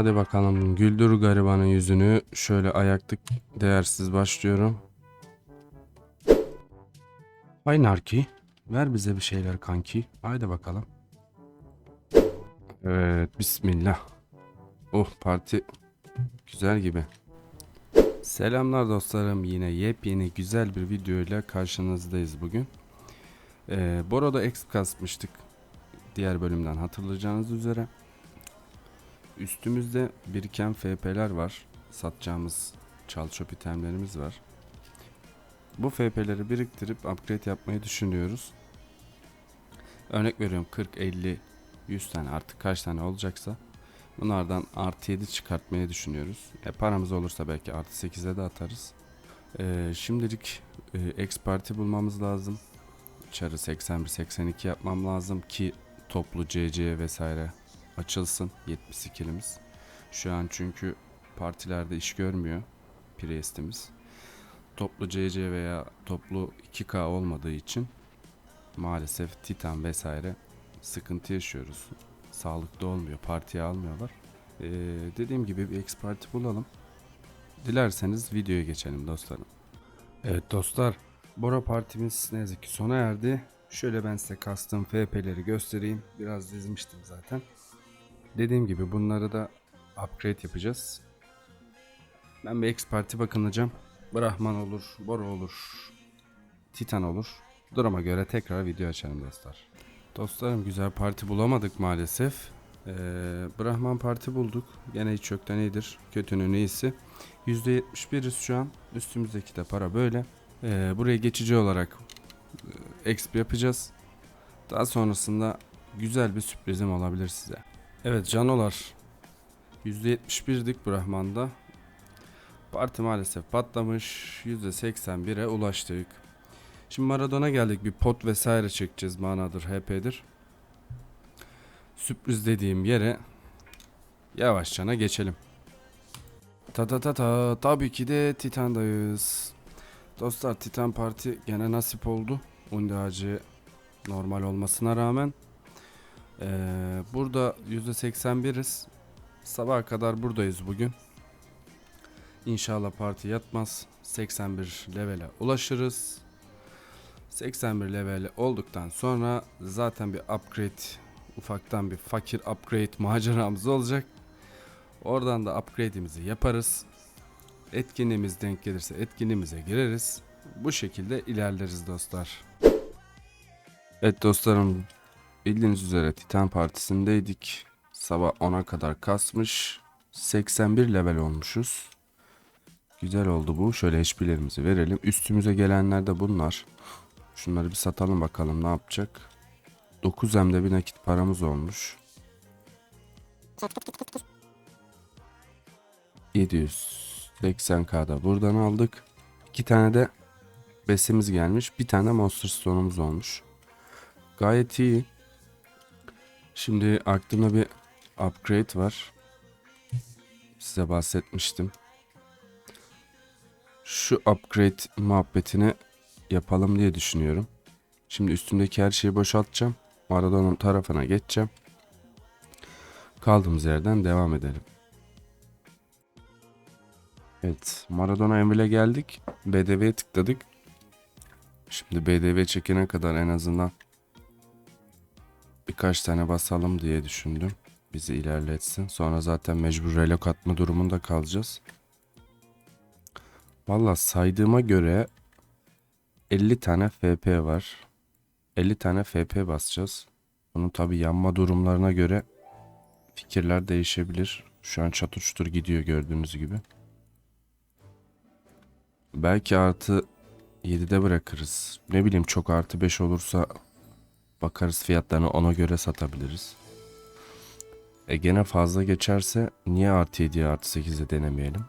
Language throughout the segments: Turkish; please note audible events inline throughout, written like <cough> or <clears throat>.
Hadi bakalım güldür garibanın yüzünü. Şöyle ayaklık değersiz başlıyorum. Hay Narki. Ver bize bir şeyler kanki. Haydi bakalım. Evet bismillah. Oh parti güzel gibi. Selamlar dostlarım. Yine yepyeni güzel bir videoyla karşınızdayız bugün. Ee, Boro'da exp kasmıştık. Diğer bölümden hatırlayacağınız üzere. Üstümüzde biriken FP'ler var. Satacağımız çalçop itemlerimiz var. Bu FP'leri biriktirip upgrade yapmayı düşünüyoruz. Örnek veriyorum 40, 50, 100 tane artık kaç tane olacaksa bunlardan artı 7 çıkartmayı düşünüyoruz. E, paramız olursa belki artı 8'e de atarız. E, şimdilik e, X parti bulmamız lazım. Çarı 81-82 yapmam lazım ki toplu CC vesaire açılsın 72'limiz. Şu an çünkü partilerde iş görmüyor Priest'imiz. Toplu CC veya toplu 2K olmadığı için maalesef Titan vesaire sıkıntı yaşıyoruz. Sağlıklı olmuyor. Partiye almıyorlar. Ee, dediğim gibi bir X parti bulalım. Dilerseniz videoya geçelim dostlarım. Evet dostlar. Bora partimiz ne yazık ki sona erdi. Şöyle ben size kastım FP'leri göstereyim. Biraz dizmiştim zaten. Dediğim gibi bunları da upgrade yapacağız. Ben bir X parti bakınacağım. Brahman olur, Bora olur, Titan olur. Duruma göre tekrar video açarım dostlar. Dostlarım güzel parti bulamadık maalesef. Ee, Brahman parti bulduk. Gene hiç yoktan iyidir. Kötünün iyisi. %71'iz şu an. Üstümüzdeki de para böyle. Ee, buraya geçici olarak e, exp yapacağız. Daha sonrasında güzel bir sürprizim olabilir size. Evet canolar. %71'dik Brahman'da. Parti maalesef patlamış. %81'e ulaştık. Şimdi Maradona geldik. Bir pot vesaire çekeceğiz. Manadır, HP'dir. Sürpriz dediğim yere yavaşçana geçelim. Ta ta ta ta tabii ki de Titan'dayız. Dostlar Titan Parti gene nasip oldu. Undi normal olmasına rağmen. Ee, burada %81'iz. Sabaha kadar buradayız bugün. İnşallah parti yatmaz. 81 levele ulaşırız. 81 level olduktan sonra zaten bir upgrade ufaktan bir fakir upgrade <laughs> maceramız olacak. Oradan da upgrade'imizi yaparız. Etkinliğimiz denk gelirse etkinliğimize gireriz. Bu şekilde ilerleriz dostlar. Evet dostlarım bildiğiniz üzere Titan Partisi'ndeydik. Sabah 10'a kadar kasmış. 81 level olmuşuz. Güzel oldu bu. Şöyle HP'lerimizi verelim. Üstümüze gelenler de bunlar. Şunları bir satalım bakalım ne yapacak. 9 M'de bir nakit paramız olmuş. 780k'da buradan aldık. İki tane de besimiz gelmiş. Bir tane Monster Stone'umuz olmuş. Gayet iyi. Şimdi aklımda bir upgrade var. Size bahsetmiştim. Şu upgrade muhabbetini yapalım diye düşünüyorum. Şimdi üstümdeki her şeyi boşaltacağım. Maradona'nın tarafına geçeceğim. Kaldığımız yerden devam edelim. Evet Maradona Emre'le geldik. BDV'ye tıkladık. Şimdi BDV çekene kadar en azından birkaç tane basalım diye düşündüm. Bizi ilerletsin. Sonra zaten mecbur relok atma durumunda kalacağız. Valla saydığıma göre 50 tane FP var. 50 tane FP basacağız. Bunun tabi yanma durumlarına göre fikirler değişebilir. Şu an çatır çutur gidiyor gördüğünüz gibi. Belki artı 7'de bırakırız. Ne bileyim çok artı 5 olursa bakarız fiyatlarını ona göre satabiliriz. E gene fazla geçerse niye artı 7'ye artı 8'e denemeyelim?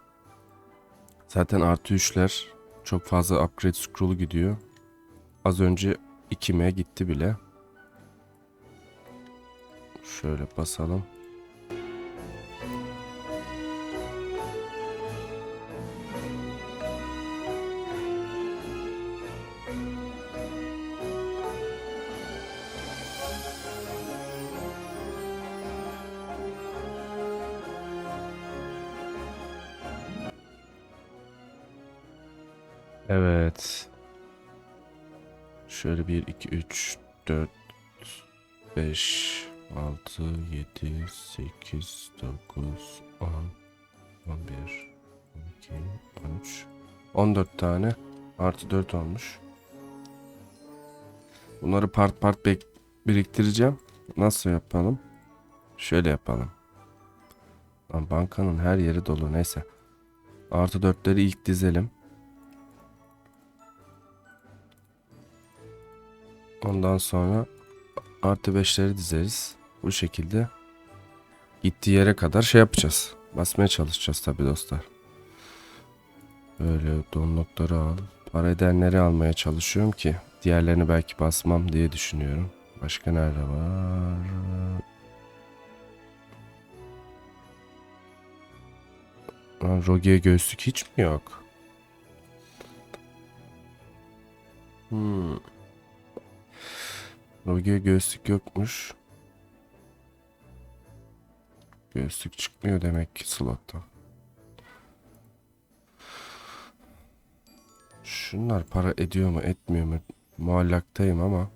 Zaten artı 3'ler çok fazla upgrade scroll'u gidiyor. Az önce 2M gitti bile. Şöyle basalım. Evet. Şöyle 1, 2, 3, 4, 5, 6, 7, 8, 9, 10, 11, 12, 13, 14 tane artı 4 olmuş. Bunları part part biriktireceğim. Nasıl yapalım? Şöyle yapalım. Bankanın her yeri dolu neyse. Artı dörtleri ilk dizelim. Ondan sonra artı beşleri dizeriz. Bu şekilde gittiği yere kadar şey yapacağız. Basmaya çalışacağız tabi dostlar. Böyle donlukları al. Para edenleri almaya çalışıyorum ki diğerlerini belki basmam diye düşünüyorum. Başka nerede var? Lan Roge'ye göğüslük hiç mi yok? Hmm. Roge'ye göğüslük yokmuş. Göğüslük çıkmıyor demek ki slottan. Şunlar para ediyor mu etmiyor mu muallaktayım ama.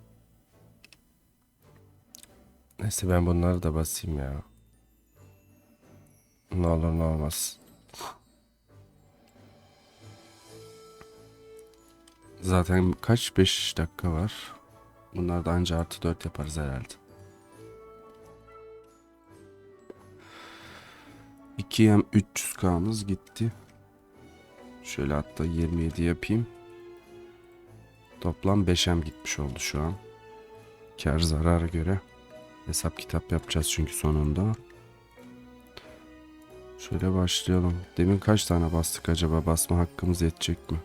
Neyse ben bunları da basayım ya. Ne olur ne olmaz. Zaten kaç 5 dakika var. Bunlar da anca artı 4 yaparız herhalde. 2M 300K'mız gitti. Şöyle hatta 27 yapayım. Toplam 5M gitmiş oldu şu an. Kar zarara göre. Hesap kitap yapacağız çünkü sonunda. Şöyle başlayalım. Demin kaç tane bastık acaba? Basma hakkımız yetecek mi?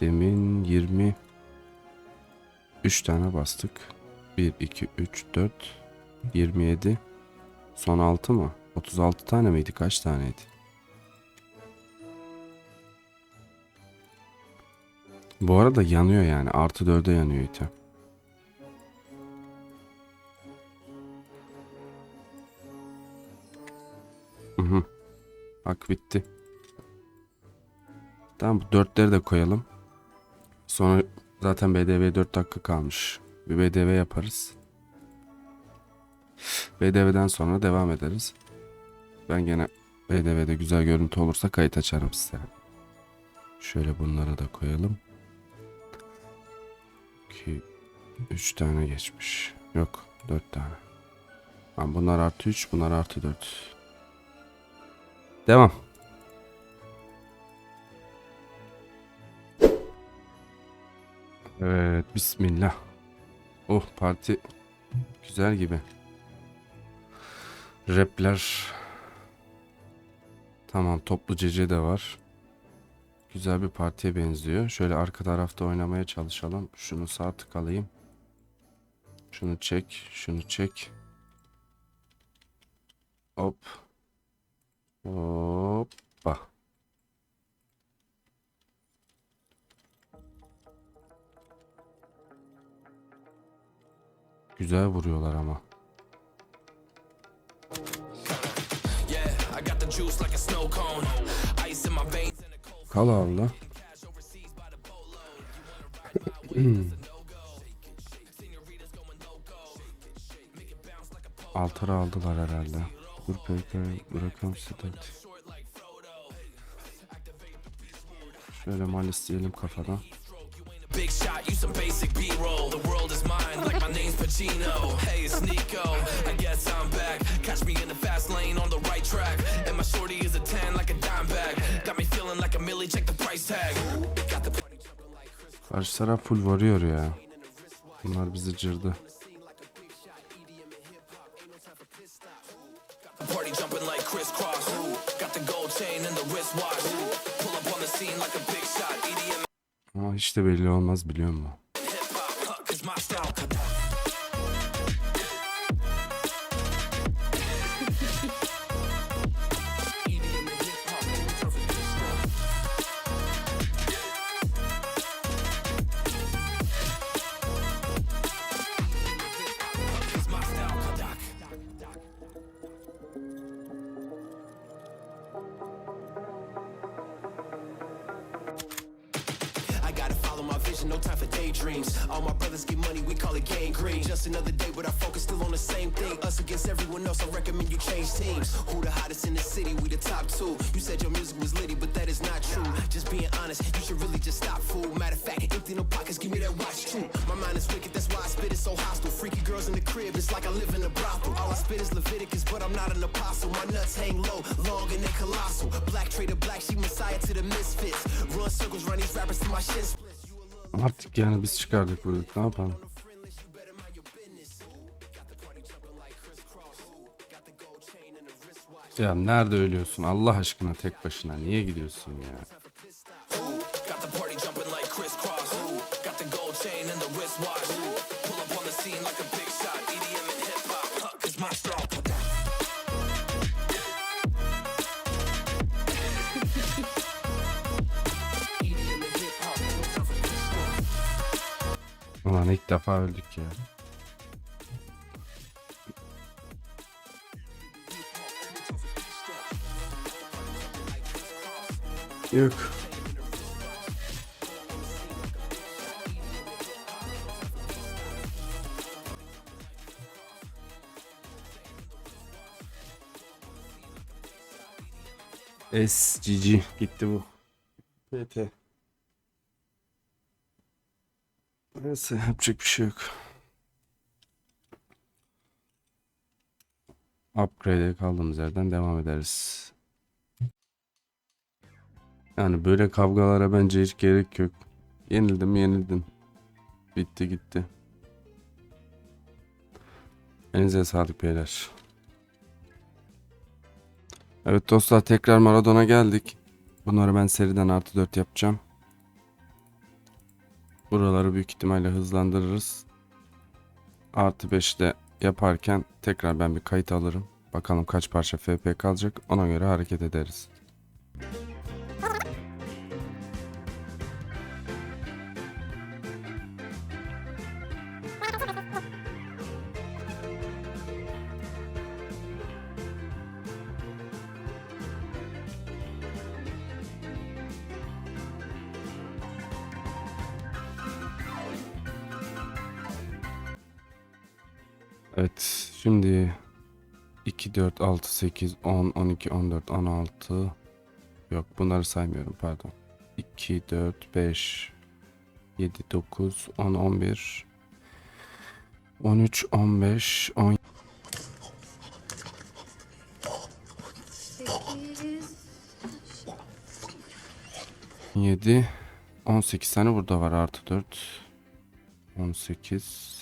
Demin 20 3 tane bastık. 1 2 3 4 27 Son 6 mı? 36 tane miydi? Kaç taneydi? Bu arada yanıyor yani. Artı 4'e yanıyor item. Hı. Bak bitti. Tamam bu dörtleri de koyalım. Sonra zaten BDV 4 dakika kalmış. Bir BDV yaparız. BDV'den sonra devam ederiz. Ben gene BDV'de güzel görüntü olursa kayıt açarım size. Şöyle bunları da koyalım. 2 3 tane geçmiş. Yok 4 tane. Bunlar artı 3 bunlar artı 4. Devam. Evet bismillah. Oh parti güzel gibi. Rapler. Tamam toplu cece de var. Güzel bir partiye benziyor. Şöyle arka tarafta oynamaya çalışalım. Şunu sağ tık. Şunu çek, şunu çek. Hop. Hoppa. And a cold Kal Allah. <clears throat> Altara aldılar herhalde. Dur peki bırakalım stat. Şöyle malis diyelim kafadan. Big shot, you some basic B-roll. The world is mine, like my name's Pacino. Hey, it's Nico. I guess I'm back. Catch me in the fast lane on the right track. And my shorty is a 10 like a dime bag. Got me feeling like a millie, check the price tag. Karşı taraf full varıyor ya. Bunlar bizi cırdı. Hiç belli olmaz biliyor musun? Daydreams. All my brothers get money, we call it gang green. Just another day, but our focus still on the same thing. Us against everyone else, I recommend you change teams. Who the hottest in the city? We the top two. You said your music was litty, but that is not true. Just being honest, you should really just stop, fool. Matter of fact, empty no pockets, give me that watch too. My mind is wicked, that's why I spit it so hostile. Freaky girls in the crib, it's like I live in a brothel. All I spit is Leviticus, but I'm not an apostle. My nuts hang low, long and they colossal. Black trader, black sheep messiah to the misfits. Run circles, run these rappers to my shit splits. Artık yani biz çıkardık burada. Ne yapalım? Ya nerede ölüyorsun Allah aşkına tek başına? Niye gidiyorsun ya? İlk defa öldük ya. Yok. SGG gitti bu. PT. Neyse <laughs> yapacak bir şey yok. Upgrade'e kaldığımız yerden devam ederiz. Yani böyle kavgalara bence hiç gerek yok. Yenildim yenildim. Bitti gitti. Elinize sağlık beyler. Evet dostlar tekrar Maradona geldik. Bunları ben seriden artı 4 yapacağım. Buraları büyük ihtimalle hızlandırırız. Artı 5'te yaparken tekrar ben bir kayıt alırım. Bakalım kaç parça FP kalacak. Ona göre hareket ederiz. Şimdi 2, 4, 6, 8, 10, 12, 14, 16 Yok bunları saymıyorum pardon. 2, 4, 5 7, 9, 10, 11 13, 15, 10 7 18 tane burada var artı 4 18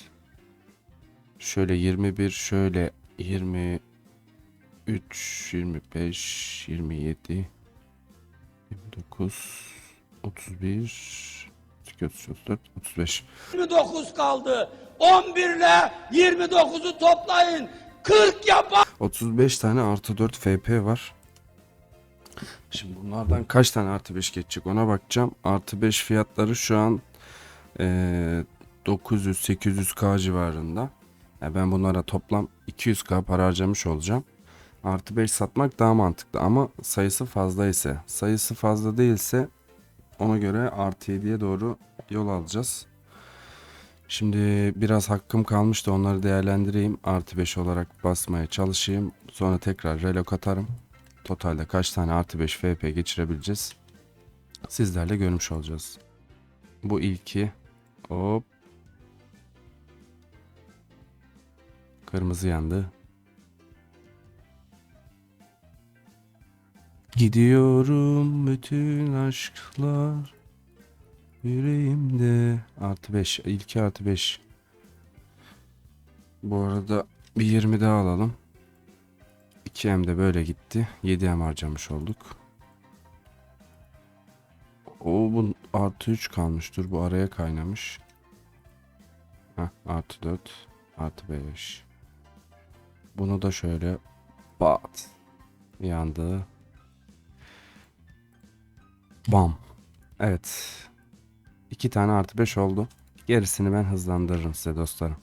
Şöyle 21, şöyle 23, 25, 27, 29, 31, 32, 34, 35. 29 kaldı. 11 ile 29'u toplayın. 40 yapar. 35 tane artı 4 FP var. Şimdi bunlardan kaç tane artı 5 geçecek ona bakacağım. Artı 5 fiyatları şu an eee 900-800k civarında. Yani ben bunlara toplam 200k para harcamış olacağım. Artı 5 satmak daha mantıklı ama sayısı fazla ise sayısı fazla değilse ona göre artı 7'ye doğru yol alacağız. Şimdi biraz hakkım kalmıştı onları değerlendireyim. Artı 5 olarak basmaya çalışayım. Sonra tekrar relok atarım. Totalde kaç tane artı 5 FP geçirebileceğiz. Sizlerle görmüş olacağız. Bu ilki. Hop. Kırmızı yandı. Gidiyorum bütün aşklar yüreğimde. Artı 5. İlki artı 5. Bu arada bir 20 daha alalım. 2M de böyle gitti. 7M harcamış olduk. O bu artı 3 kalmış. Dur bu araya kaynamış. Heh, artı 4. Artı 5. Bunu da şöyle bat. Yandı. Bam. Evet. 2 tane artı 5 oldu. Gerisini ben hızlandırırım size dostlarım.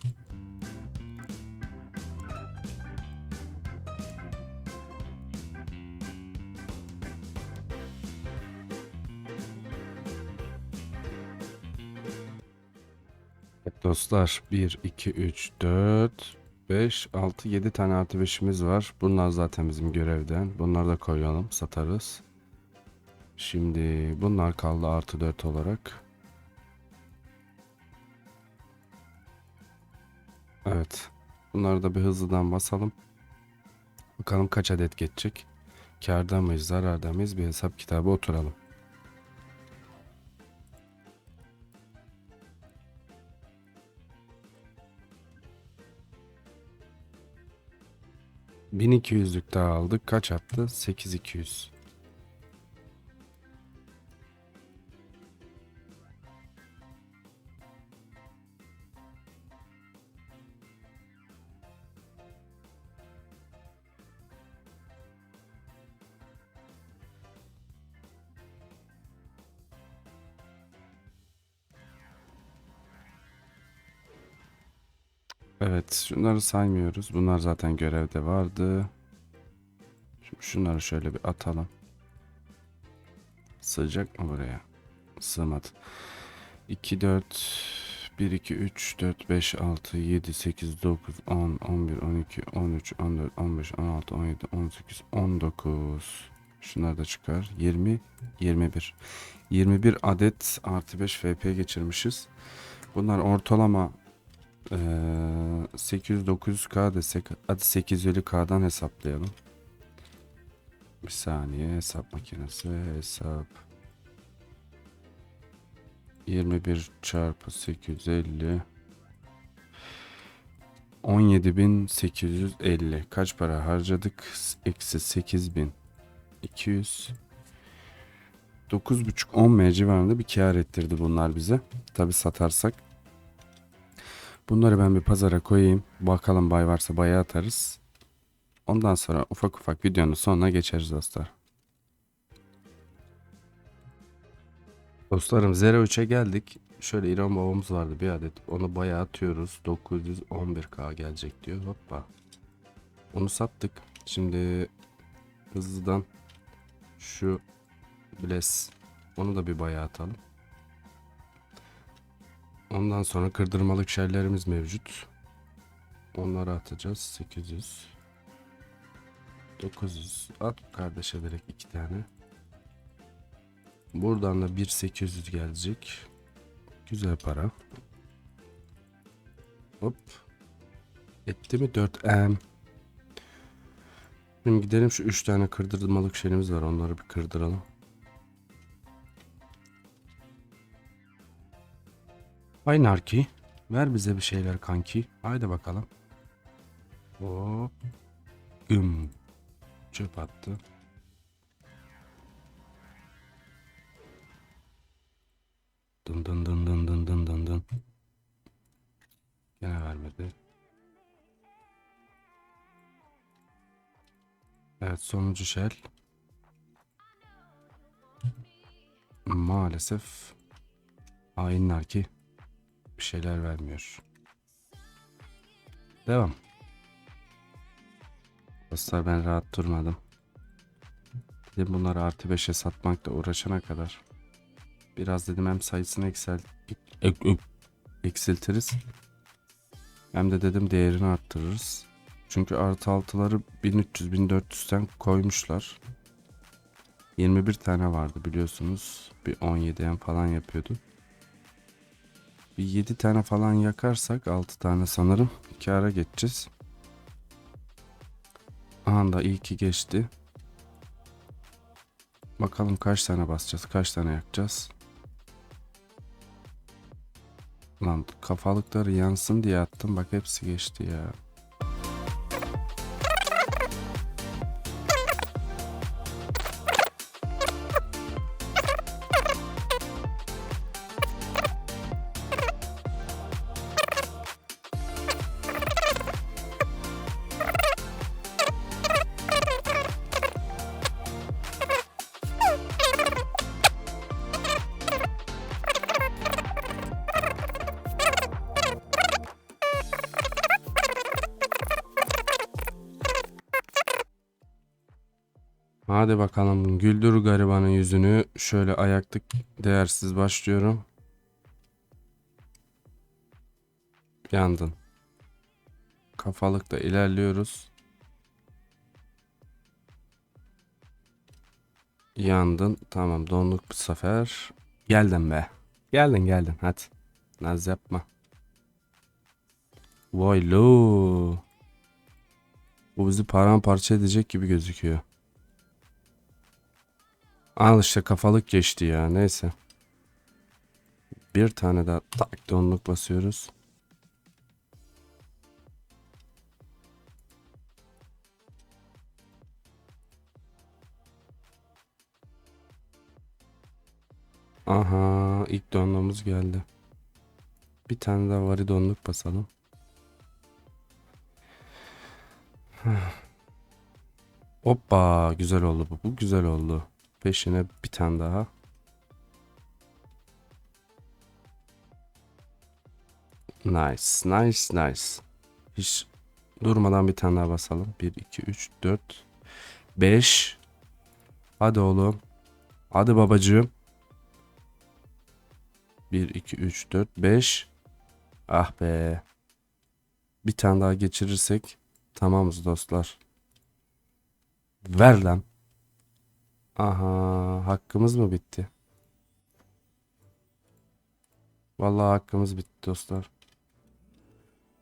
Dostlar 1, 2, 3, 4, 5, 6, 7 tane artı 5'imiz var. Bunlar zaten bizim görevden. Bunları da koyalım satarız. Şimdi bunlar kaldı artı 4 olarak. Evet. Bunları da bir hızlıdan basalım. Bakalım kaç adet geçecek. Kârda mıyız, zararda mıyız bir hesap kitabı oturalım. ...1200'lük daha aldık. Kaç yaptı? 8200. şunları saymıyoruz. Bunlar zaten görevde vardı. Şimdi şunları şöyle bir atalım. Sığacak mı buraya? Sığmadı. 2, 4, 1, 2, 3, 4, 5, 6, 7, 8, 9, 10, 11, 12, 13, 14, 15, 16, 17, 18, 19. Şunlar da çıkar. 20, 21. 21 adet artı 5 FP geçirmişiz. Bunlar ortalama ee, 800-900K desek hadi 850K'dan hesaplayalım. Bir saniye hesap makinesi hesap 21 çarpı 850 17.850 kaç para harcadık? Eksi 8.200 9.5-10 M civarında bir kar ettirdi bunlar bize. Tabi satarsak Bunları ben bir pazara koyayım. Bakalım bay varsa bayağı atarız. Ondan sonra ufak ufak videonun sonuna geçeriz dostlar. Dostlarım Zero 3'e geldik. Şöyle İran babamız vardı bir adet. Onu bayağı atıyoruz. 911k gelecek diyor. Hoppa. Onu sattık. Şimdi hızlıdan şu Bless onu da bir bayağı atalım. Ondan sonra kırdırmalık şerlerimiz mevcut. Onları atacağız. 800. 900. At kardeşe direkt iki tane. Buradan da 1800 gelecek. Güzel para. Hop. Etti mi 4M. Şimdi gidelim şu 3 tane kırdırmalık şeyimiz var. Onları bir kırdıralım. Hay Narki. Ver bize bir şeyler kanki. Haydi bakalım. Hop. Güm. Çöp attı. Dın dın dın dın dın dın dın dın. Gene vermedi. Evet sonuncu shell. Maalesef hainler ki bir şeyler vermiyor. Devam. Dostlar ben rahat durmadım. Dedim bunları artı 5'e satmakla uğraşana kadar. Biraz dedim hem sayısını eksel, ek- ek- eksiltiriz. Hem de dedim değerini arttırırız. Çünkü artı altıları 1300-1400'ten koymuşlar. 21 tane vardı biliyorsunuz. Bir 17'den falan yapıyordu. Bir 7 tane falan yakarsak 6 tane sanırım kâra geçeceğiz. Anda iyi ki geçti. Bakalım kaç tane basacağız, kaç tane yakacağız. Lan kafalıkları yansın diye attım bak hepsi geçti ya. Hadi bakalım güldür garibanın yüzünü. Şöyle ayaklık değersiz başlıyorum. Yandın. Kafalıkta ilerliyoruz. Yandın. Tamam donduk bu sefer. Geldin be. Geldin geldin hadi. Naz yapma. Vay lo. Bu bizi paramparça edecek gibi gözüküyor. Al işte kafalık geçti ya neyse. Bir tane daha tak donluk basıyoruz. Aha ilk donluğumuz geldi. Bir tane daha vari donluk basalım. <sighs> Hoppa güzel oldu bu. Bu güzel oldu. Peşine bir tane daha. Nice, nice, nice. Hiç durmadan bir tane daha basalım. 1, 2, 3, 4, 5. Hadi oğlum. Hadi babacığım. 1, 2, 3, 4, 5. Ah be. Bir tane daha geçirirsek tamamız dostlar. Ver lan. Aha hakkımız mı bitti? Vallahi hakkımız bitti dostlar.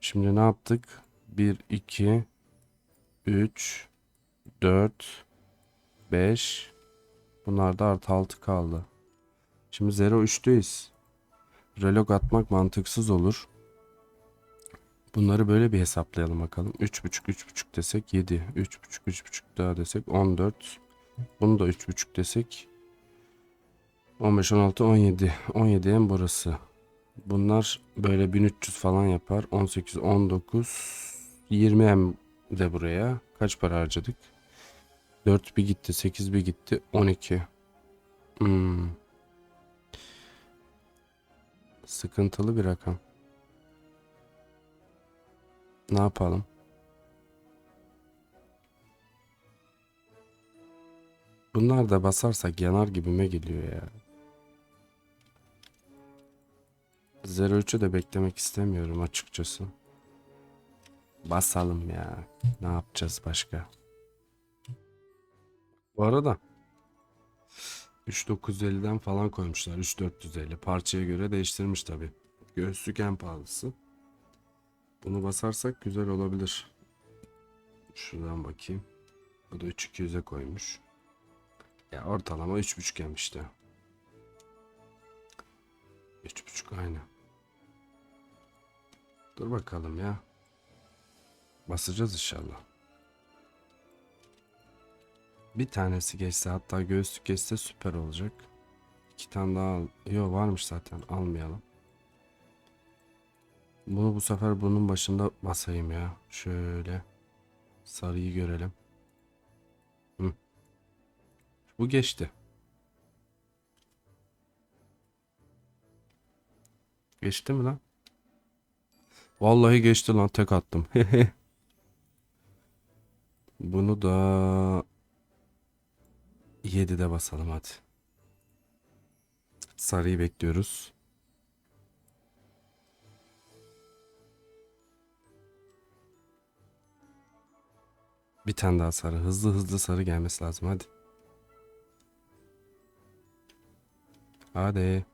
Şimdi ne yaptık? 1, 2, 3, 4, 5. Bunlar da artı 6 kaldı. Şimdi 0, 3'teyiz. Relog atmak mantıksız olur. Bunları böyle bir hesaplayalım bakalım. 3.5 3.5 desek 7. 3.5 3.5 daha desek 14. Bunu da 3.5 desek 15 16 17. 17 en burası. Bunlar böyle 1300 falan yapar. 18 19 20 em de buraya. Kaç para harcadık? 4 bir gitti, 8 bir gitti, 12. Hmm. Sıkıntılı bir rakam. Ne yapalım? Bunlar da basarsak yanar gibime geliyor ya. 03'ü de beklemek istemiyorum açıkçası. Basalım ya. Ne yapacağız başka? Bu arada 3950'den falan koymuşlar. 3450. Parçaya göre değiştirmiş tabi. Göğüslük en pahalısı. Bunu basarsak güzel olabilir. Şuradan bakayım. Bu da 3200'e koymuş. Ya ortalama 3.5 em işte. 3.5 aynı. Dur bakalım ya. Basacağız inşallah. Bir tanesi geçse hatta göğüslük geçse süper olacak. İki tane daha al. Yok varmış zaten almayalım. Bunu bu sefer bunun başında basayım ya. Şöyle. Sarıyı görelim. Bu geçti. Geçti mi lan? Vallahi geçti lan tek attım. <laughs> Bunu da 7'de basalım hadi. Sarıyı bekliyoruz. Bir tane daha sarı. Hızlı hızlı sarı gelmesi lazım hadi. Hadi.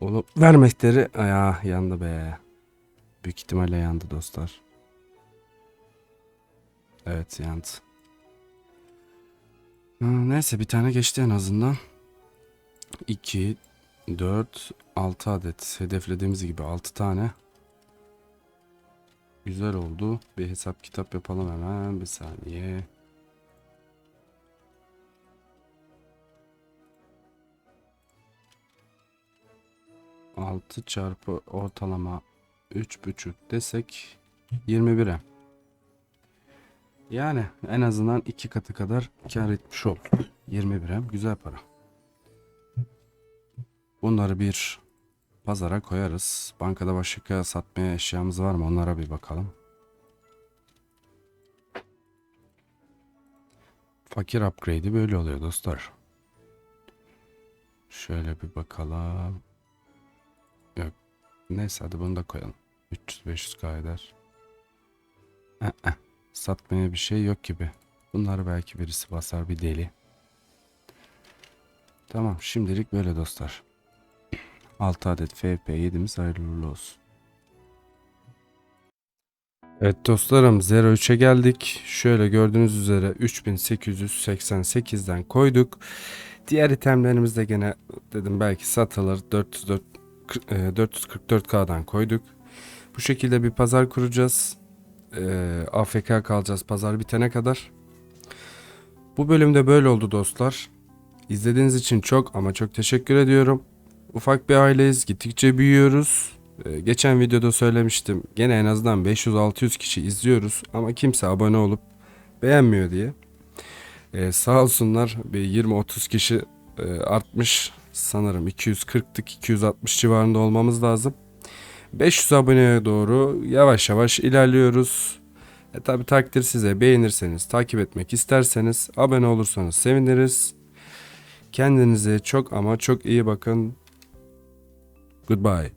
Oğlum ver mehteri. Aya yandı be. Büyük ihtimalle yandı dostlar. Evet yandı. Neyse bir tane geçti en azından. 2, 4, 6 adet. Hedeflediğimiz gibi 6 tane. Güzel oldu. Bir hesap kitap yapalım hemen. Bir saniye. Altı çarpı ortalama üç buçuk desek 21'e. Yani en azından iki katı kadar kar etmiş olduk. 21'e güzel para. Bunları bir pazara koyarız. Bankada başka satmaya eşyamız var mı onlara bir bakalım. Fakir upgrade'i böyle oluyor dostlar. Şöyle bir bakalım. Neyse hadi bunu da koyalım. 300-500k eder. Eh, eh. Satmaya bir şey yok gibi. Bunları belki birisi basar bir deli. Tamam şimdilik böyle dostlar. 6 adet FP7'miz hayırlı uğurlu olsun. Evet dostlarım 03'e geldik. Şöyle gördüğünüz üzere 3888'den koyduk. Diğer itemlerimiz de gene dedim belki satılır. 404 e, 444K'dan koyduk. Bu şekilde bir pazar kuracağız. E, AFK kalacağız pazar bitene kadar. Bu bölümde böyle oldu dostlar. İzlediğiniz için çok ama çok teşekkür ediyorum. Ufak bir aileyiz. Gittikçe büyüyoruz. Ee, geçen videoda söylemiştim. Gene en azından 500-600 kişi izliyoruz. Ama kimse abone olup beğenmiyor diye. Ee, sağ olsunlar bir 20-30 kişi e, artmış. Sanırım 240'tık 260 civarında olmamız lazım. 500 aboneye doğru yavaş yavaş ilerliyoruz. E tabi takdir size beğenirseniz, takip etmek isterseniz, abone olursanız seviniriz. Kendinize çok ama çok iyi bakın. Goodbye.